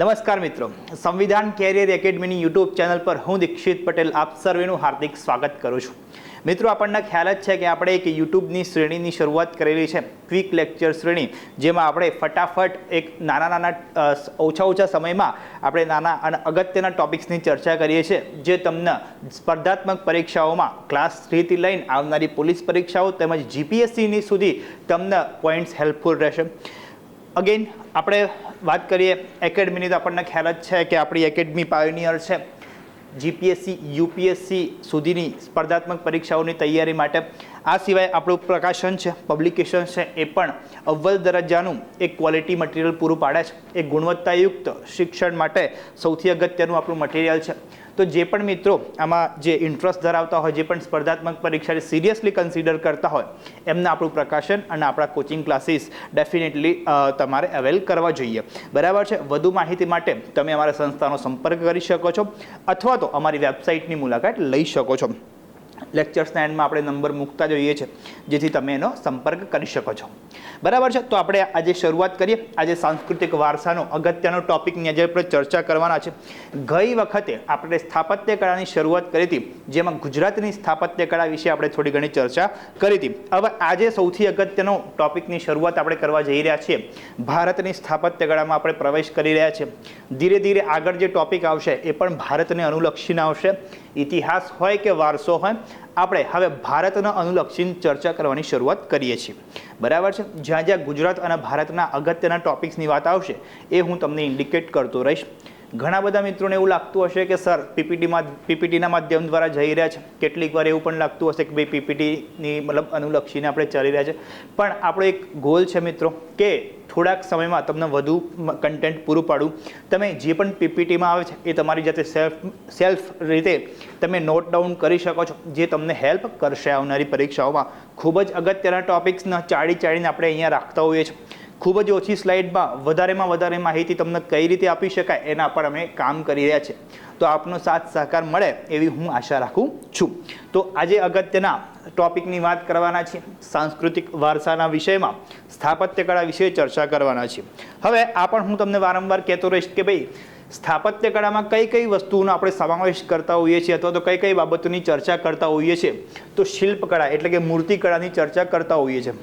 નમસ્કાર મિત્રો. સંવિધાન કેરિયર એકેડમીની યુટ્યુબ ચેનલ પર હું દીક્ષિત પટેલ આપ સર્વેનું હાર્દિક સ્વાગત કરું છું. મિત્રો, આપણને ખ્યાલ જ છે કે આપણે એક યુટ્યુબની શ્રેણીની શરૂઆત કરેલી છે, ક્વિક લેક્ચર શ્રેણી, જેમાં આપણે ફટાફટ એક નાના નાના ઓછા ઓછા સમયમાં આપણે નાના અને અગત્યના ટોપિક્સની ચર્ચા કરીએ છીએ, જે તમને સ્પર્ધાત્મક પરીક્ષાઓમાં ક્લાસ થ્રીથી લઈને આવનારી પોલીસ પરીક્ષાઓ તેમજ જીપીએસસીની સુધી તમને પોઈન્ટ્સ હેલ્પફુલ રહેશે. અગેન આપણે વાત કરીએ એકેડમીની તો આપણને ખ્યાલ જ છે કે આપણી એકેડમી પાયોનિયર છે. જીપીએસસી યુપીએસસી સુધીની સ્પર્ધાત્મક પરીક્ષાઓની તૈયારી માટે. આ સિવાય આપણું પ્રકાશન છે પબ્લિકેશન છે, એ પણ અવ્વલ દરજ્જાનું એક ક્વોલિટી મટીરિયલ પૂરું પાડે છે. એ ગુણવત્તાયુક્ત શિક્ષણ માટે સૌથી અગત્યનું આપણું મટીરિયલ છે. તો જે પણ મિત્રો આમાં જે ઇન્ટરેસ્ટ ધરાવતા હોય, જે પણ સ્પર્ધાત્મક પરીક્ષાને સિરિયસલી કન્સિડર કરતા હોય, એમને આપણું પ્રકાશન અને આપણા કોચિંગ ક્લાસીસ ડેફિનેટલી તમારે અવેલ કરવા જોઈએ. બરાબર છે? વધુ માહિતી માટે તમે અમારા સંસ્થાનો સંપર્ક કરી શકો છો અથવા તો અમારી વેબસાઇટની મુલાકાત લઈ શકો છો. લેક્ચર્સના એન્ડમાં આપણે નંબર મૂકતા જોઈએ છે, જેથી તમે એનો સંપર્ક કરી શકો છો. બરાબર છે? તો આપણે આજે શરૂઆત કરીએ. આજે સાંસ્કૃતિક વારસાનો અગત્યનો ટોપિકની આજે આપણે ચર્ચા કરવાના છે. ગઈ વખતે આપણે સ્થાપત્ય કળાની શરૂઆત કરી હતી, જેમાં ગુજરાતની સ્થાપત્ય કળા વિશે આપણે થોડી ઘણી ચર્ચા કરી હતી. હવે આજે સૌથી અગત્યનો ટોપિકની શરૂઆત આપણે કરવા જઈ રહ્યા છીએ. ભારતની સ્થાપત્ય કળામાં આપણે પ્રવેશ કરી રહ્યા છીએ. ધીરે ધીરે આગળ જે ટોપિક આવશે, એ પણ ભારતને અનુલક્ષીને આવશે. ઇતિહાસ હોય કે વારસો હોય, આપણે હવે ભારતના અનુલક્ષીને ચર્ચા કરવાની શરૂઆત કરીએ છીએ. બરાબર છે? જ્યાં જ્યાં ગુજરાત અને ભારતના અગત્યના ટોપિક્સની વાત આવશે, એ હું તમને ઇન્ડિકેટ કરતો રહીશ. ઘણા બધા મિત્રોને એવું લાગતું હશે કે, સર પીપીટીમાં પીપીટીના માધ્યમ દ્વારા જઈ રહ્યા છે. કેટલીક વાર એવું પણ લાગતું હશે કે, ભાઈ, પીપીટીની મતલબ અનુલક્ષીને આપણે ચાલી રહ્યા છે. પણ આપણો એક ગોલ છે મિત્રો, કે થોડાક સમયમાં તમને વધુ કન્ટેન્ટ પૂરું પાડું. તમે જે પણ પીપીટીમાં આવે છે, એ તમારી જાતે સેલ્ફ સેલ્ફ રીતે તમે નોટ ડાઉન કરી શકો છો, જે તમને હેલ્પ કરશે આવનારી પરીક્ષાઓમાં. ખૂબ જ અગત્યના ટોપિક્સના ચાળી ચાળીને આપણે અહીંયા રાખતા હોઈએ છીએ. ખૂબ જ ઓછી સ્લાઇડમાં વધારેમાં વધારે માહિતી તમને કઈ રીતે આપી શકાય એના પર અમે કામ કરી રહ્યા છીએ. તો આપનો સાથ સહકાર મળે એવી હું આશા રાખું છું. તો આજે અગત્યના ટોપિકની વાત કરવાના છે સાંસ્કૃતિક વારસાના વિષયમાં સ્થાપત્ય કળા વિશે ચર્ચા કરવાના છે હવે આ પણ હું તમને વારંવાર કહેતો રહીશ કે ભાઈ સ્થાપત્ય કળામાં કઈ કઈ વસ્તુઓનો આપણે સમાવેશ કરતા હોઈએ છીએ અથવા તો કઈ કઈ બાબતોની ચર્ચા કરતા હોઈએ છીએ. તો શિલ્પકળા એટલે કે મૂર્તિકળાની ચર્ચા કરતા હોઈએ છીએ.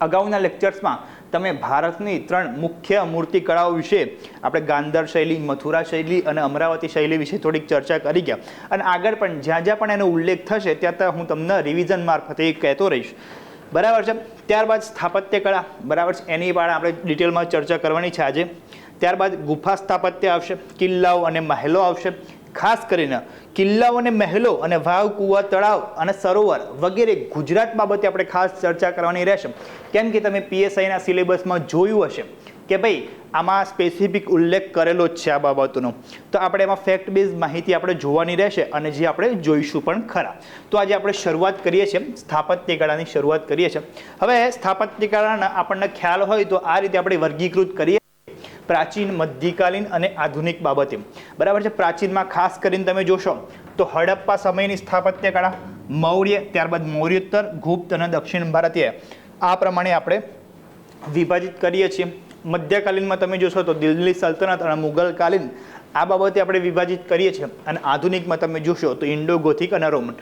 અગાઉના લેક્ચર્સમાં તમે ભારતની ત્રણ મુખ્ય મૂર્તિકળાઓ વિશે આપણે ગાંધર શૈલી, મથુરા શૈલી અને અમરાવતી શૈલી વિશે થોડીક ચર્ચા કરી ગયા. અને આગળ પણ જ્યાં જ્યાં પણ એનો ઉલ્લેખ થશે, ત્યાં ત્યાં હું તમને રિવિઝન મારફતે કહેતો રહીશ. બરાબર છે? ત્યારબાદ સ્થાપત્ય કળા. બરાબર છે? એની પણ આપણે ડિટેલમાં ચર્ચા કરવાની છે આજે. ત્યારબાદ ગુફા સ્થાપત્ય આવશે, કિલ્લાઓ અને મહેલો આવશે. ખાસ કરીને કિલ્લાઓ અને મહેલો અને વાવ, કૂવા, તળાવ અને સરોવર વગેરે ગુજરાત બાબતે આપણે ખાસ ચર્ચા કરવાની રહેશે. કેમ કે તમે પીએસઆઈના સિલેબસમાં જોયું હશે કે ભાઈ, આમાં સ્પેસિફિક ઉલ્લેખ કરેલો જ છે આ બાબતોનો. તો આપણે એમાં ફેક્ટ બેઝ માહિતી આપણે જોવાની રહેશે અને જે આપણે જોઈશું પણ ખરા. તો આજે આપણે શરૂઆત કરીએ છીએ સ્થાપત્ય કળાની શરૂઆત કરીએ છીએ. હવે સ્થાપત્ય કળાના આપણને ખ્યાલ હોય તો આ રીતે આપણે વર્ગીકૃત કરીએ. પ્રાચીન, મધ્યકાલીન અને આધુનિક બાબતે. બરાબર છે? પ્રાચીનમાં ખાસ કરીને તમે જોશો તો હડપ્પા સમયની સ્થાપત્યકળા મૌર્ય, ત્યારબાદ મૌર્યોત્તર, ગુપ્ત અને દક્ષિણ ભારતીય. આ પ્રમાણે આપણે વિભાજિત કરીએ છીએ. મધ્યકાલીનમાં તમે જોશો તો દિલ્હી સલ્તનત અને મુગલકાલીન આ બાબતે આપણે વિભાજિત કરીએ છીએ. અને આધુનિકમાં તમે જોશો તો ઇન્ડો ગોથિક અને રોમન.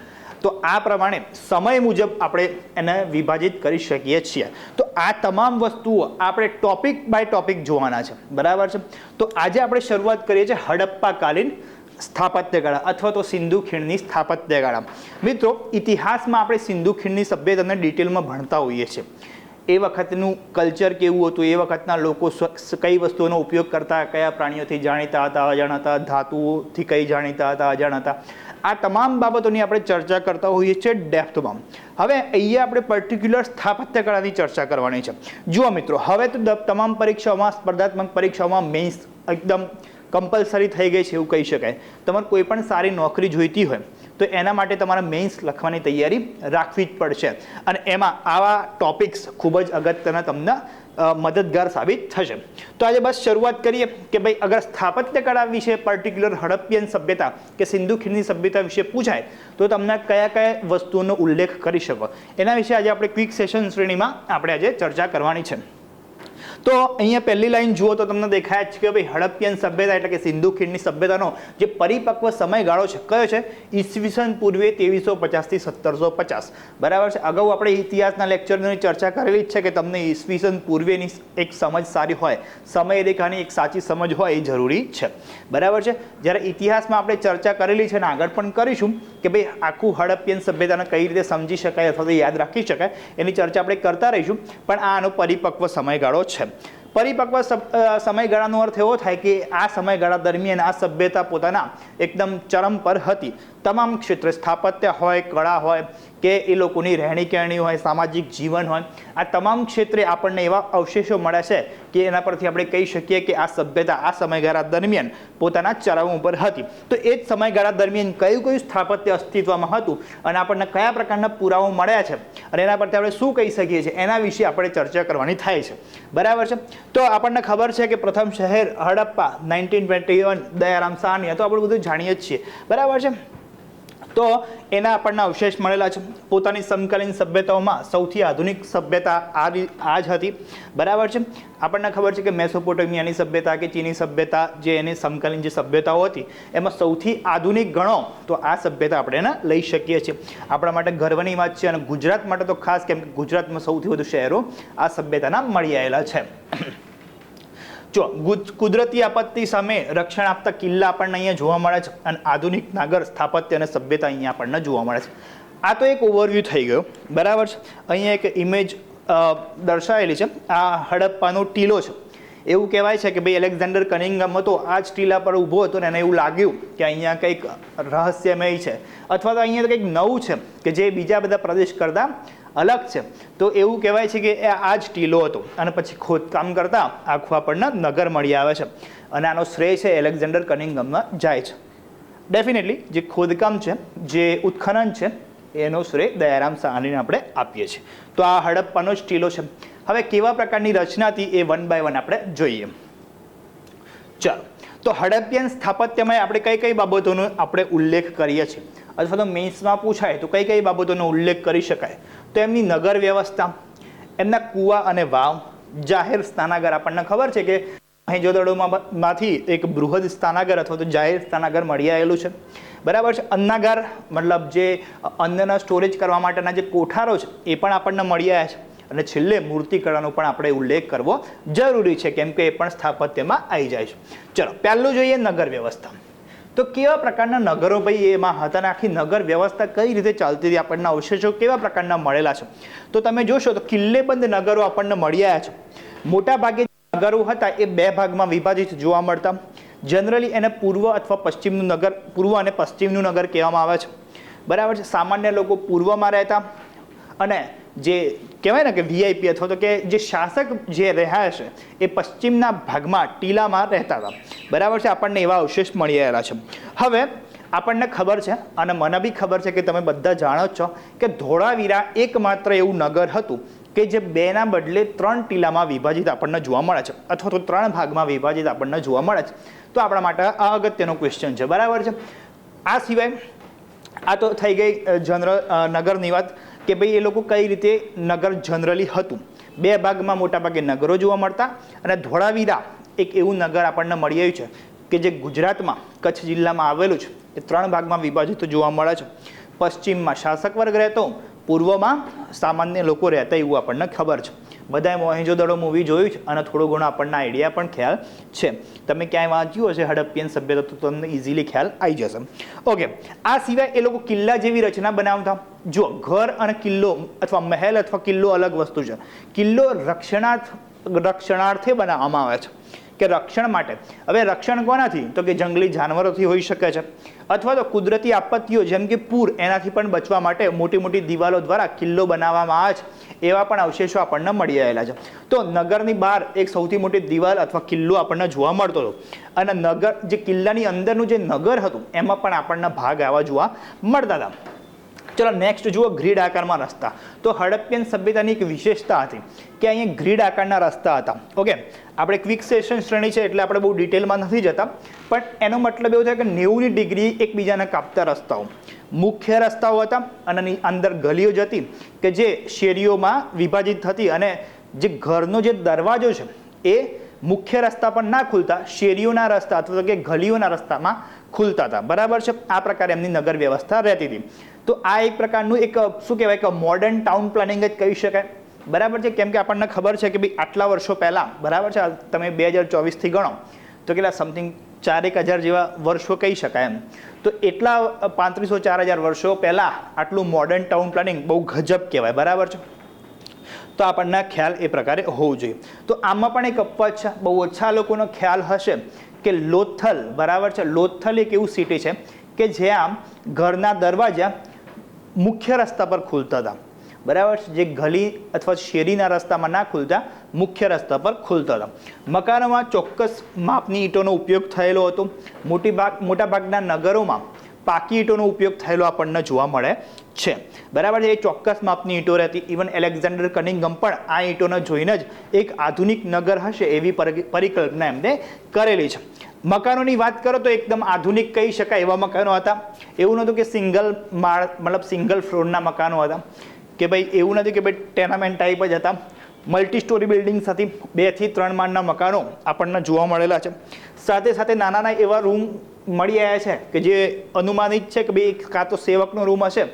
તો આ પ્રમાણે સમય મુજબ આપણે એને વિભાજિત કરી શકીએ છીએ. તો આ તમામ વસ્તુઓ આપણે ટોપિક બાય ટોપિક જોવાના છે. બરાબર છે? તો આજે આપણે શરૂઆત કરીએ છીએ હડપ્પાકાલીન સ્થાપત્યગાળા અથવા તો સિંધુ ખીણની સ્થાપત્યગાળા. મિત્રો, ઇતિહાસમાં આપણે સિંધુ ખીણની સભ્યતાને ડિટેલમાં ભણતા હોઈએ છીએ. એ વખતનું કલ્ચર કેવું હતું? એ વખતના લોકો કઈ વસ્તુઓનો ઉપયોગ કરતા, કયા પ્રાણીઓથી જાણીતા હતા, અજાણતા ધાતુઓથી કઈ જાણીતા હતા, અજાણતા? આ તમામ બાબતોની આપણે ચર્ચા કરતા હોઈએ છીએ ડેપ્થમાં. હવે અહીંયા આપણે પર્ટિક્યુલર સ્થાપત્યકળાની ચર્ચા કરવાની છે. જુઓ મિત્રો, હવે તો તમામ પરીક્ષાઓમાં, સ્પર્ધાત્મક પરીક્ષાઓમાં મેઇન્સ એકદમ કમ્પલસરી થઈ ગઈ છે એવું કહી શકાય. તમારે કોઈ પણ સારી નોકરી જોઈતી હોય તો એના માટે તમારે મેઇન્સ લખવાની તૈયારી રાખવી જ પડશે. અને એમાં આવા ટોપિક્સ ખૂબ જ અગત્યના તમને મદદગાર સાબિત થશે. તો આજે બસ શરૂઆત કરીએ કે ભાઈ અગર સ્થાપત્ય કળા વિશે પર્ટિક્યુલર હડપ્પિયન સભ્યતા કે સિંધુ ખીણની સભ્યતા વિશે પૂછાય, તો તમને કયા કયા વસ્તુઓનો ઉલ્લેખ કરી શકો? એના વિશે આજે આપણે ક્વિક સેશન શ્રેણીમાં આપણે આજે ચર્ચા કરવાની છે. તો અહીંયા પહેલી લાઈન જુઓ તો તમને દેખાય જ છે કે ભાઈ હડપ્પિયન સભ્યતા એટલે કે સિંધુ ખીણની સભ્યતાનો જે પરિપક્વ સમયગાળો છે, કયો છે? ઈસવીસન પૂર્વે ત્રેવીસો પચાસથી સત્તરસો પચાસ. બરાબર છે? અગાઉ આપણે ઇતિહાસના લેક્ચરની ચર્ચા કરેલી જ છે કે તમને ઈસવીસન પૂર્વેની એક સમજ સારી હોય, સમય રેખાની એક સાચી સમજ હોય એ જરૂરી છે. બરાબર છે? જ્યારે ઇતિહાસમાં આપણે ચર્ચા કરેલી છે અને આગળ પણ કરીશું કે ભાઈ આખું હડપ્પિયન સભ્યતાને કઈ રીતે સમજી શકાય અથવા તો યાદ રાખી શકાય, એની ચર્ચા આપણે કરતા રહીશું. પણ આ આનો પરિપક્વ સમયગાળો છે. પરિપક્વ સમયગાળાનો અર્થ એવો થાય કે આ સમયગાળા દરમિયાન આ સભ્યતા પોતાના એકદમ ચરમ પર હતી. તમામ ક્ષેત્રે સ્થાપત્ય હોય, કળા હોય કે એ લોકોની રહેણી કહેણી હોય, સામાજિક જીવન હોય, આ તમામ ક્ષેત્રે આપણને એવા અવશેષો મળ્યા છે કે એના પરથી આપણે કહી શકીએ કે આ સભ્યતા આ સમયગાળા દરમિયાન પોતાના ચરમ ઉપર હતી. તો એ જ સમયગાળા દરમિયાન કયું કયું સ્થાપત્ય અસ્તિત્વમાં હતું અને આપણને કયા પ્રકારના પુરાવો મળ્યા છે અને એના પરથી આપણે શું કહી શકીએ છીએ એના વિશે આપણે ચર્ચા કરવાની થાય છે. બરાબર છે? તો આપણને ખબર છે કે પ્રથમ શહેર Harappa, nineteen twenty one Dayaram Sahni તો આપણે બધું જાણીએ જ છીએ. બરાબર છે? તો એના આપણને અવશેષ મળેલા છે. પોતાની સમકાલીન સભ્યતાઓમાં સૌથી આધુનિક સભ્યતા આ આ જ હતી. બરાબર છે? આપણને ખબર છે કે મેસોપોટેમિયાની સભ્યતા કે ચીની સભ્યતા જે એની સમકાલીન જે સભ્યતાઓ હતી, એમાં સૌથી આધુનિક ગણો તો આ સભ્યતા આપણે એને લઈ શકીએ છીએ. આપણા માટે ગર્વની વાત છે અને ગુજરાત માટે તો ખાસ કેમ કે ગુજરાતમાં સૌથી વધુ શહેરો આ સભ્યતાના મળી આવેલા છે. જો કુદરતી આપત્તિ સામે રક્ષણ આપતા કિલ્લા આપણને અહીંયા જોવા મળે છે અને આધુનિક નાગર સ્થાપત્ય અને સભ્યતા અહીંયા આપણને જોવા મળે છે. આ તો એક ઓવરવ્યૂ થઈ ગયો, બરાબર છે? અહીંયા એક ઇમેજ દર્શાવેલી છે. આ હડપ્પાનો ટીલો છે. એવું કહેવાય છે કે ભાઈ એલેક્ઝાન્ડર કનિંગમ હતો, આ જ ટીલા પર ઊભો હતો ને એને એવું લાગ્યું કે અહીંયા કંઈક રહસ્યમય છે. અથવા તો અહીંયા કંઈક નવું છે કે જે બીજા બધા પ્રદેશ કરતાં અલગ છે. તો એવું કહેવાય છે કે આ જ ટીલો હતો અને પછી ખોદકામ કરતાં આખું આપણને નગર મળી આવે છે અને આનો શ્રેય છે એલેક્ઝાન્ડર કનિંગમમાં જાય છે. ડેફિનેટલી જે ખોદકામ છે, જે ઉત્ખનન છે, એનો શ્રેય દયારામ સાહનીને આપણે આપીએ છીએ. તો આ હડપ્પાનો જ ટીલો છે. હવે કેવા પ્રકારની રચના હતી એ વન બાય વન આપણે જોઈએ. ચાલો. તો હડપ્પિયન સ્થાપત્યમાં આપણે કઈ કઈ બાબતોનો આપણે ઉલ્લેખ કરીએ છીએ? અથવા તો મેન્સમાં પૂછાય તો કઈ કઈ બાબતોનો ઉલ્લેખ કરી શકાય? તો એમની નગર વ્યવસ્થા, એમના કૂવા અને વાવ, જાહેર સ્નાનાગર આપણને ખબર છે કે અહીં જોદડોમાંથી એક બૃહદ સ્થાનાગર અથવા તો જાહેર સ્થાનાગર મળી આવેલું છે. બરાબર છે? અન્નાગાર, મતલબ જે અન્નના સ્ટોરેજ કરવા માટેના જે કોઠારો છે, એ પણ આપણને મળી આવ્યા છે. અને છેલ્લે મૂર્તિકળાનો પણ આપણે ઉલ્લેખ કરવો જરૂરી છે, કેમ કે એ પણ સ્થાપત્યમાં આવી જાય છે. ચલો, પહેલું જોઈએ નગર વ્યવસ્થા. તો કેવા પ્રકારના નગરો ભાઈ એમાં હતા આખી નગર વ્યવસ્થા કઈ રીતે ચાલતી હતી? આપણને અવશેષો કેવા પ્રકારના મળેલા છે? તો તમે જોશો તો કિલ્લેબંધ નગરો આપણને મળી આવ્યા છે. મોટા ભાગે નગરો હતા એ બે ભાગમાં વિભાજિત જોવા મળતા. જનરલી એને પૂર્વ અથવા પશ્ચિમનું નગર, પૂર્વ અને પશ્ચિમનું નગર કહેવામાં આવે છે. બરાબર છે? સામાન્ય લોકો પૂર્વમાં રહેતા અને જે કહેવાય ને કે વીઆઈપી અથવા તો કે જે શાસક જે રહ્યા છે, એ પશ્ચિમના ભાગમાં ટીલામાં રહેતા હતા. બરાબર છે? આપણને એવા અવશેષ મળી રહેલા છે. હવે આપણને ખબર છે અને મને બી ખબર છે કે તમે બધા જાણો જ છો કે ધોળાવીરા એકમાત્ર એવું નગર હતું કે જે બેના બદલે ત્રણ ટીલામાં વિભાજિત આપણને જોવા મળે છે અથવા તો ત્રણ ભાગમાં વિભાજિત આપણને જોવા મળે છે. તો આપણા માટે આ અગત્યનો ક્વેશ્ચન છે. બરાબર છે? આ સિવાય આ તો થઈ ગઈ જનરલ નગરની વાત કે ભાઈ એ લોકો કઈ રીતે નગર જનરલી હતું. બે ભાગમાં મોટાભાગે નગરો જોવા મળતા અને ધોળાવીરા એક એવું નગર આપણને મળી આવ્યું છે કે જે ગુજરાતમાં, કચ્છ જિલ્લામાં આવેલું છે. એ ત્રણ ભાગમાં વિભાજિત જોવા મળે છે. પશ્ચિમમાં શાસક વર્ગ રહેતો, પૂર્વમાં સામાન્ય લોકો રહેતા એવું આપણને ખબર છે. બધાએ મોહેંજોદડો મૂવી જોયું છે અને થોડો ઘણો આપણને આઈડિયા પણ ખ્યાલ છે. તમે ક્યાંય વાંચ્યું હશે હડપ્પિયન સભ્યતા તો તમને ઇઝીલી ખ્યાલ આવી જશે. ઓકે આ સિવાય એ લોકો કિલ્લા જેવી રચના બનાવતા. જો ઘર અને કિલ્લો અથવા મહેલ અથવા કિલ્લો અલગ વસ્તુ છે. કિલ્લો રક્ષણાર્થ, રક્ષણાર્થે બનાવવામાં આવે છે. કે રક્ષણ માટે. હવે રક્ષણ કોનાથી? તો કે જંગલી જાનવરોથી હોઈ શકે છે. અથવા તો કુદરતી આપત્તિઓ, જેમ કે પૂર, એનાથી પણ બચવા માટે મોટી મોટી દિવાલો દ્વારા કિલ્લો બનાવવામાં આવે છે. એવા પણ અવશેષો આપણને મળી આવેલા છે. તો નગરની બહાર એક સૌથી મોટી દિવાલ અથવા કિલ્લો આપણને જોવા મળતો હતો. અને નગર, જે કિલ્લાની અંદરનું જે નગર હતું, એમાં પણ આપણને ભાગ આવા જોવા મળતા હતા. ચલો નેક્સ્ટ જુઓ ગ્રીડ આકારમાં રસ્તા. તો હડપ્પિયન સભ્યતાની એક વિશેષતા હતી કે અહીંયા ગ્રીડ આકારના રસ્તા હતા. ઓકે આપણે ક્વિક સેશન શ્રેણી છે એટલે આપણે બહુ ડિટેલમાં નથી જતા. પણ એનો મતલબ એવો છે કે નેવુંની ડિગ્રી એકબીજાને કાપતા રસ્તાઓ. મુખ્ય રસ્તાઓ હતા અને એની અંદર ગલીઓ જતી કે જે શેરીઓમાં વિભાજિત થતી અને જે ઘરનો જે દરવાજો છે એ મુખ્ય રસ્તા પર ના ખુલતા, શેરીઓના રસ્તા અથવા તો કે ગલીઓના રસ્તામાં ખુલતા હતા. બરાબર છે? આ પ્રકારે એમની નગર વ્યવસ્થા રહેતી હતી. તો આ એક પ્રકારનું એક, શું કહેવાય કે મોડર્ન ટાઉન પ્લાનિંગ જ કહી શકાય. બરાબર છે? કેમ કે આપણને ખબર છે કે ભાઈ આટલા વર્ષો પહેલાં, બરાબર છે? તમે બે હજાર ચોવીસથી ગણો, તો કેટલા સમથિંગ ચારેક હજાર જેવા વર્ષો કહી શકાય એમ. તો એટલા પાંત્રીસો ચાર હજાર વર્ષો પહેલાં આટલું મોડર્ન ટાઉન પ્લાનિંગ બહુ ગજબ કહેવાય, બરાબર છે? તો આપણને ખ્યાલ એ પ્રકારે હોવું જોઈએ. તો આમાં પણ એક અપવાદ બહુ ઓછા લોકોનો ખ્યાલ હશે કે લોથલ, બરાબર છે? લોથલ એક એવું સિટી છે કે જ્યાં ઘરના દરવાજા મુખ્ય રસ્તા પર ખુલતા હતા. બરાબર જે ગલી અથવા શેરીના રસ્તામાં ના ખુલતા, મુખ્ય રસ્તા પર ખુલતા હતા. મકાનોમાં ચોક્કસ માપની ઈંટોનો ઉપયોગ થયેલો હતો. મોટી ભાગ મોટાભાગના નગરોમાં પાકી ઈંટોનો ઉપયોગ થયેલો આપણને જોવા મળે છે. બરાબર એ ચોક્કસ માપની ઈંટો રહેતી. ઇવન એલેક્ઝાન્ડર કનિંગમ પણ આ ઈંટોને જોઈને જ એક આધુનિક નગર હશે એવી પરી- પરિકલ્પના એમને કરેલી છે. મકાનોની વાત કરો તો એકદમ આધુનિક કહી શકાય એવા મકાનો હતા. એવું નહોતું કે સિંગલ માળ, મતલબ સિંગલ ફ્લોરના મકાનો હતા. કે ભાઈ એવું નથી કે ભાઈ ટેનામેન્ટ ટાઈપ જ હતા. મલ્ટી સ્ટોરી બિલ્ડિંગ્સ હતી બેથી ત્રણ માળના મકાનો આપણને જોવા મળેલા છે. સાથે સાથે નાના નાના એવા રૂમ મળી આવ્યા છે કે જે અનુમાનિત છે કે ભાઈ કાં તો સેવકનો રૂમ હશે,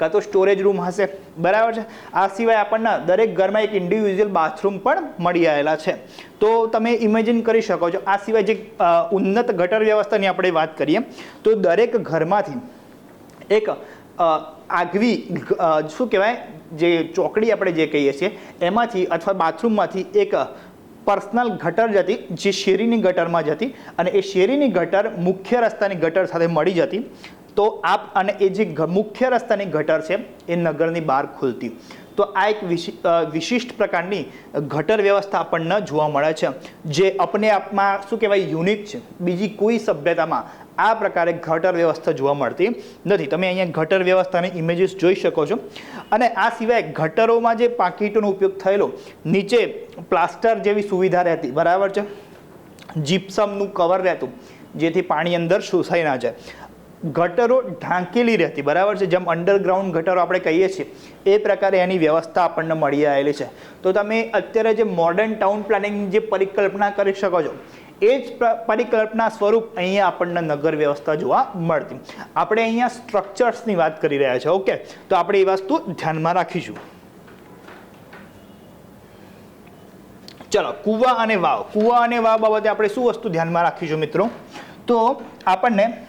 કાં તો સ્ટોરેજ રૂમ હશે. બરાબર છે? આ સિવાય આપણને દરેક ઘરમાં એક ઇન્ડિવિજ્યુઅલ બાથરૂમ પણ મળી આવેલા છે. તો તમે ઇમેજિન કરી શકો છો. આ સિવાય જે ઉન્નત ગટર વ્યવસ્થાની આપણે વાત કરીએ, તો દરેક ઘરમાંથી એક આગવી શું કહેવાય? જે ચોકડી આપણે જે કહીએ છીએ, એમાંથી અથવા બાથરૂમમાંથી એક પર્સનલ ગટર જતી જે શેરીની ગટરમાં જતી અને એ શેરીની ગટર મુખ્ય રસ્તાની ગટર સાથે મળી જતી. તો આપ અને એ જે મુખ્ય રસ્તાની ગટર છે, એ નગરની બહાર ખુલતી. તો આ એક વિશિ- વિશિષ્ટ પ્રકારની ગટર વ્યવસ્થા આપણને જોવા મળે છે, જે અપને આપમાં શું કહેવાય? યુનિક છે. બીજી કોઈ સભ્યતામાં આ પ્રકારે ગટર વ્યવસ્થા જોવા મળતી નથી. તમે અહીંયા ગટર વ્યવસ્થાની ઇમેજીસ જોઈ શકો છો. અને આ સિવાય ગટરોમાં જે પાકીટોનો ઉપયોગ થયેલો, નીચે પ્લાસ્ટર જેવી સુવિધા રહેતી, બરાબર છે? જીપ્સમનું કવર રહેતું, જેથી પાણી અંદર શોષાઈ ના જાય. ગટરો ઢાંકેલી રહેતી, બરાબર છે? જેમ અંડરગ્રાઉન્ડ ગટરો આપણે કહીએ છીએ, એ પ્રકારે એની વ્યવસ્થા આપણને મળી આવેલી છે. તો તમે અત્યારે જે મોડર્ન ટાઉન પ્લાનિંગ જે પરિકલ્પના કરી શકો છો એ જ પ્ર- પરિકલ્પના સ્વરૂપ અહીંયા આપણને નગર વ્યવસ્થા જોવા મળતી. આપણે અહીંયા સ્ટ્રક્ચર્સની વાત કરી રહ્યા છીએ, ઓકે? તો આપણે એ વસ્તુ ધ્યાનમાં રાખીશું. ચલો, કૂવા અને વાવ. કૂવા અને વાવ બાબતે આપણે શું વસ્તુ ધ્યાનમાં રાખીશું મિત્રો? તો આપણને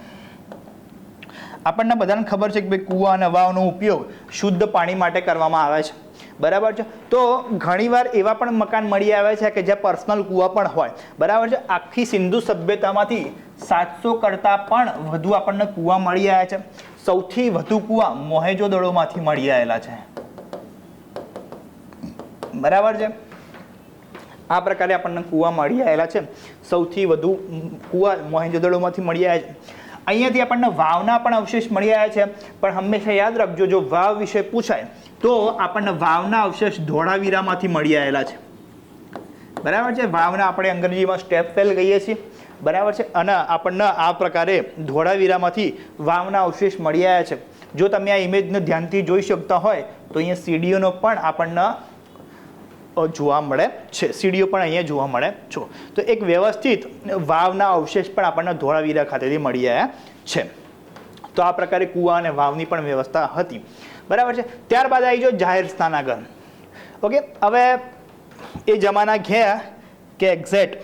આપણને બધાને ખબર છે કે ભાઈ કૂવા અને વાવનો ઉપયોગ શુદ્ધ પાણી માટે કરવામાં આવે છે. બરાબર છે? તો ઘણીવાર એવા પણ મકાન મળી આવે છે કે જ્યાં પર્સનલ કૂવા પણ હોય. બરાબર છે? આખી સિંધુ સભ્યતામાંથી સાતસો કરતાં પણ વધુ આપણને કૂવા મળી આવ્યા છે. સૌથી વધુ કૂવા મોહેજો દળોમાંથી મળી આવેલા છે. બરાબર છે? આ પ્રકારે આપણને કૂવા મળી આવેલા છે. સૌથી વધુ કૂવા મોહેંજોદડોમાંથી મળી આવ્યા છે. અહીંયાથી આપણને વાવના પણ અવશેષ મળી આવ્યા છે. પણ હંમેશા યાદ રાખજો, જો વાવ વિશે પૂછાય તો આપણને વાવના અવશેષ ધોળાવીરામાંથી મળી આવેલા છે. બરાબર છે? વાવના આપણે અંગ્રેજીમાં સ્ટેપ ફેલ કહીએ છીએ. બરાબર છે? અને આપણને આ પ્રકારે ધોળાવીરામાંથી વાવના અવશેષ મળી આવ્યા છે. જો તમે આ ઇમેજને ધ્યાનથી જોઈ શકતા હોય, તો અહીંયા સીડીઓનો પણ આપણને જોવા મળે છે. સીડીઓ પણ અહીંયા જોવા મળે છો. તો એક વ્યવસ્થિત વાવના અવશેષ પણ આપણને ધોળાવીરા ખાતેથી મળી આવ્યા છે. તો આ પ્રકારે કૂવા અને વાવની પણ વ્યવસ્થા હતી. બરાબર છે? ત્યારબાદ આવી જો જાહેર સ્નાનાગર ઓકે, હવે એ જમાના ગયા કે એક્ઝેક્ટ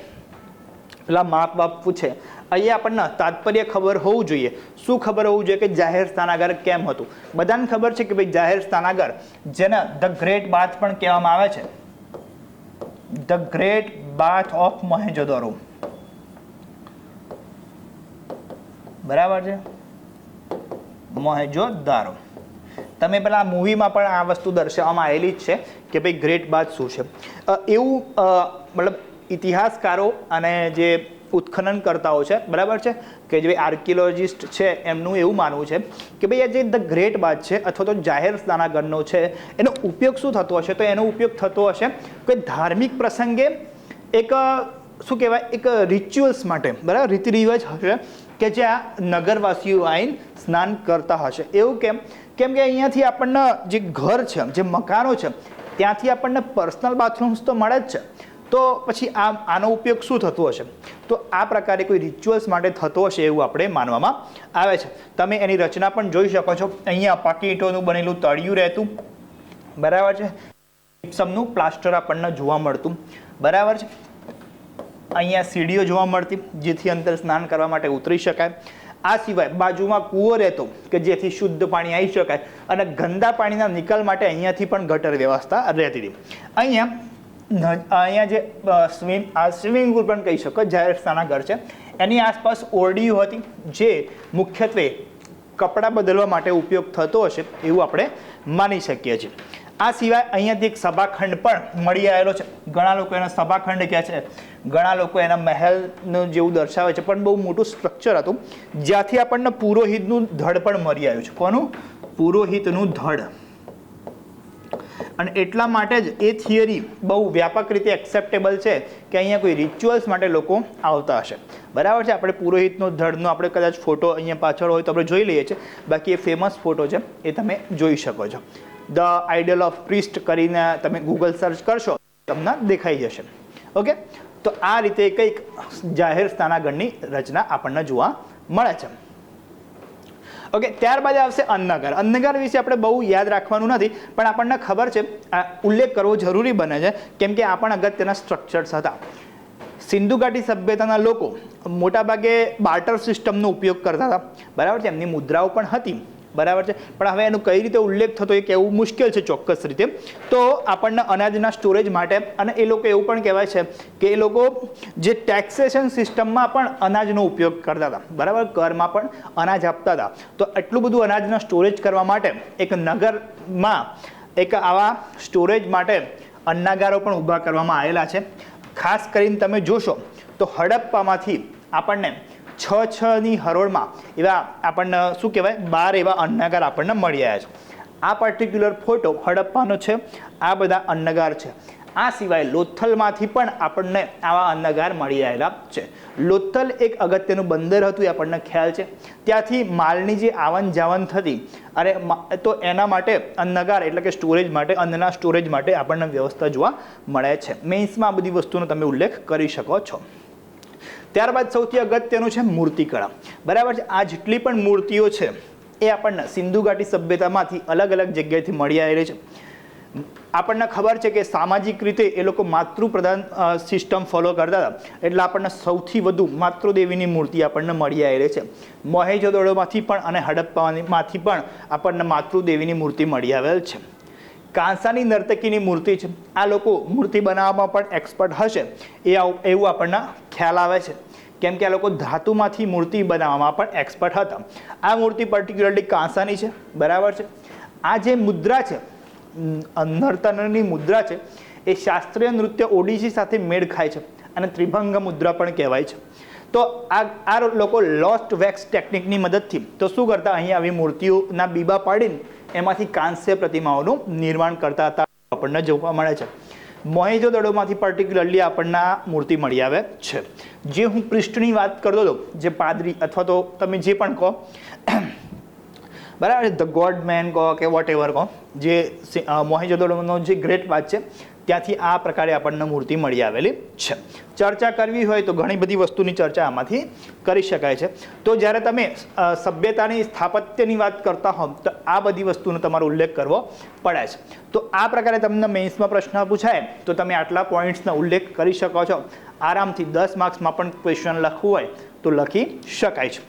પેલા માપ બાપ પૂછે. અહીંયા આપણને તાત્પર્ય ખબર હોવું જોઈએ. શું ખબર હોવું જોઈએ કે જાહેર સ્નાનાગાર કેમ હતું? બધાને ખબર છે કે ભાઈ જાહેર સ્નાનાગાર જેને ધ ગ્રેટ બાથ પણ કહેવામાં આવે છે. The great bath of Mohenjodaro. બરાબર છે? મોહેજોદારો. તમે પેલા મૂવીમાં પણ આ વસ્તુ દર્શાવવામાં આવેલી જ છે કે ભાઈ ગ્રેટ બાદ શું છે. એવું મતલબ ઇતિહાસકારો અને જે ઉત્ખનનકર્તાઓ છે, બરાબર છે? કે જે આર્કિયોલોજિસ્ટ છે, એમનું એવું માનવું છે કે ભાઈ આ જે ધ ગ્રેટ બાદ છે અથવા તો જાહેર સ્નાનાગરનો છે, એનો ઉપયોગ શું થતો હશે? તો એનો ઉપયોગ થતો હશે કે ધાર્મિક પ્રસંગે એક શું કહેવાય? એક રિચ્યુઅલ્સ માટે, બરાબર? રીતિ રિવાજ હશે કે જ્યાં નગરવાસીઓ આવીને સ્નાન કરતા હશે. એવું કેમ? કેમ કે અહીંયાથી આપણને જે ઘર છે, જે મકાનો છે, ત્યાંથી આપણને પર્સનલ બાથરૂમ્સ તો મળે જ છે. તો પછી આ આનો ઉપયોગ શું થતો હશે? તો આ પ્રકારે કોઈ રિચ્યુઅલ્સ માટે થતો હશે એવું આપણે માનવામાં આવે છે. તમે એની રચના પણ જોઈ શકો છો. અહીંયા પાકી ઈંટોનું બનેલું તળિયું રહેતું. બરાબર છે? ઇપ્સમનું પ્લાસ્ટર આપણને જોવા મળતું. બરાબર છે? અહીંયા સીડીઓ જોવા મળતી, જેથી અંદર સ્નાન કરવા માટે ઉતરી શકાય. આ સિવાય બાજુમાં કૂવો રહેતો કે જેથી શુદ્ધ પાણી આવી શકાય અને ગંદા પાણીના નિકાલ માટે અહીંયાથી પણ ગટર વ્યવસ્થા રહેતી હતી. અહીંયા અહીંયા જે સ્વિમ આ સ્વિમિંગ પુલ પણ કહી શકો, જાહેર સ્થાના ઘર છે. એની આસપાસ ઓરડીઓ હતી જે મુખ્યત્વે કપડાં બદલવા માટે ઉપયોગ થતો હશે એવું આપણે માની શકીએ છીએ. આ સિવાય અહીંયાથી એક સભાખંડ પણ મળી આવેલો છે. ઘણા લોકો એના સભાખંડ કહે છે. ઘણા લોકો એના મહેલનું જેવું દર્શાવે છે. પણ બહુ મોટું સ્ટ્રક્ચર હતું. જ્યાંથી આપણને પુરોહિતનું ધડ પણ મળી આવ્યું છે. કોનું? પુરોહિતનું ધડ. અને એટલા માટે જ એ થિયરી બહુ વ્યાપક રીતે એક્સેપ્ટેબલ છે કે અહીંયા કોઈ રિચ્યુઅલ્સ માટે લોકો આવતા હશે. બરાબર છે? આપણે પુરોહિતનો ધડનો આપણે કદાચ ફોટો અહીંયા પાછળ હોય તો આપણે જોઈ લઈએ છીએ. બાકી એ ફેમસ ફોટો છે. એ તમે જોઈ શકો છો. ધ આઈડલ ઓફ પ્રિસ્ટ કરીને તમે ગૂગલ સર્ચ કરશો, તમને દેખાઈ જશે. ઓકે? તો આ રીતે કંઈક જાહેર સ્થાનાગણની રચના આપણને જોવા મળે છે. ઓકે, ત્યારબાદ આવશે અન્નગર અન્નગર વિશે આપણે બહુ યાદ રાખવાનું નથી, પણ આપણને ખબર છે, આ ઉલ્લેખ કરવો જરૂરી બને છે, કેમ કે આ પણ અગત્યના સ્ટ્રક્ચર્સ હતા સિંધુ ઘાટી સભ્યતાના લોકો મોટાભાગે બાર્ટર સિસ્ટમનો ઉપયોગ કરતા હતા. બરાબર છે, એમની મુદ્રાઓ પણ હતી. બરાબર છે? પણ હવે એનો કઈ રીતે ઉલ્લેખ થતો એ કહેવું મુશ્કેલ છે ચોક્કસ રીતે. તો આપણને અનાજના સ્ટોરેજ માટે, અને એ લોકો એવું પણ કહેવાય છે કે એ લોકો જે ટેક્સેશન સિસ્ટમમાં પણ અનાજનો ઉપયોગ કરતા હતા. બરાબર? કરમાં પણ અનાજ આપતા હતા. તો એટલું બધું અનાજના સ્ટોરેજ કરવા માટે એક નગરમાં એક આવા સ્ટોરેજ માટે અન્નાગારો પણ ઊભા કરવામાં આવેલા છે. ખાસ કરીને તમે જોશો તો હડપ્પામાંથી આપણને છ છની હરોળમાં એવા આપણને શું કહેવાય? બાર એવા અન્નાગાર આપણને મળી આવ્યા છે. આ પર્ટિક્યુલર ફોટો હડપ્પાનો છે. આ બધા અન્નગાર છે. આ સિવાય લોથલમાંથી પણ આપણને આવા અન્નગાર મળી આવેલા છે. લોથલ એક અગત્યનું બંદર હતું એ આપણને ખ્યાલ છે. ત્યાંથી માલની જે આવન જાવન થતી, અરે તો એના માટે અન્નગાર એટલે કે સ્ટોરેજ માટે, અન્નના સ્ટોરેજ માટે આપણને વ્યવસ્થા જોવા મળે છે. મેન્સમાં આ બધી વસ્તુનો તમે ઉલ્લેખ કરી શકો છો. ત્યારબાદ સૌથી અગત્યનું છે મૂર્તિકળા. બરાબર છે? આ જેટલી પણ મૂર્તિઓ છે, એ આપણને સિંધુ ઘાટી સભ્યતામાંથી અલગ અલગ જગ્યાએથી મળી આવેલી છે. આપણને ખબર છે કે સામાજિક રીતે એ લોકો માતૃપ્રધાન સિસ્ટમ ફોલો કરતા હતા. એટલે આપણને સૌથી વધુ માતૃદેવીની મૂર્તિ આપણને મળી આવેલી છે. મોહેજોદડોમાંથી પણ અને હડપ્પામાંથી પણ આપણને માતૃદેવીની મૂર્તિ મળી આવેલ છે. કાંસાની નર્તકીની મૂર્તિ છે. આ લોકો મૂર્તિ બનાવવામાં પણ એક્સપર્ટ હશે. એ એવું આપણને ખ્યાલ આવે છે. કેમ કે આ લોકો ધાતુમાંથી મૂર્તિ બનાવવામાં પણ એક્સપર્ટ હતા. આ મૂર્તિ પર્ટિક્યુલરલી કાંસાની છે. બરાબર છે? આ જે મુદ્રા છે નર્તનની મુદ્રા છે, એ શાસ્ત્રીય નૃત્ય ઓડિસી સાથે મેળ ખાય છે અને ત્રિભંગ મુદ્રા પણ કહેવાય છે. તો આ આ લોકો લોસ્ટ વેક્સ ટેકનિકની મદદથી. તો શું કરતા? અહીં આવી મૂર્તિઓના બીબા પાડીને એમાંથી કાંસ્ય પ્રતિમાઓનું નિર્માણ કરતા હતા. આપણને જોવા મળે છે. મોહેજો દડોમાંથી પર્ટિક્યુલરલી આપણને આ મૂર્તિ મળી આવે છે. જે હું પૃષ્ઠની વાત કરતો હતો, જે પાદરી અથવા તો તમે જે પણ કહો, બરાબર? ધ ગોડ મેન કહો કે વોટ એવર કહો, જે મોહેજોદડોનો જે ગ્રેટ વાત છે ત્યાંથી આ પ્રકારે આપણને મૂર્તિ મળી આવેલી છે. ચર્ચા કરવી હોય તો ઘણી બધી વસ્તુની ચર્ચા આમાંથી કરી શકાય છે. તો જ્યારે તમે સભ્યતાની, સ્થાપત્યની વાત કરતા હો તો આ બધી વસ્તુનો તમારો ઉલ્લેખ કરવો પડે છે. તો આ પ્રકારે તમને મેન્સમાં પ્રશ્ન પૂછાય, તો તમે આટલા પોઈન્ટ્સનો ઉલ્લેખ કરી શકો છો. આરામથી દસ માર્ક્સમાં પણ ક્વેશ્ચન લખવું હોય, તો લખી શકાય છે.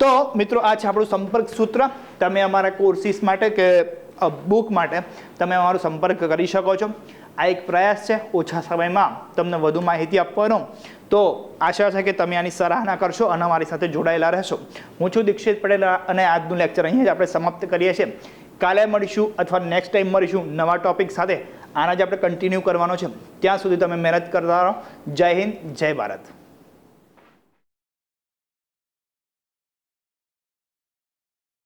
તો મિત્રો, આ છે આપણું સંપર્ક સૂત્ર. તમે અમારા કોર્સિસ માટે કે બુક માટે તમે અમારો સંપર્ક કરી શકો છો. આ એક પ્રયાસ છે, ઓછા સમયમાં તમને વધુ માહિતી આપવાનો. તો આશા છે કે તમે આની સરાહના કરશો અને અમારી સાથે જોડાયેલા રહેશો. હું છું દીક્ષિત પટેલ અને આજનું લેક્ચર અહીંયા જ આપણે સમાપ્ત કરીએ છીએ. કાલે મળીશું અથવા નેક્સ્ટ ટાઈમ મળીશું નવા ટોપિક સાથે. આના જ આપણે કન્ટિન્યુ કરવાનો છે. ત્યાં સુધી તમે મહેનત કરતા રહો. જય હિન્દ, જય ભારત.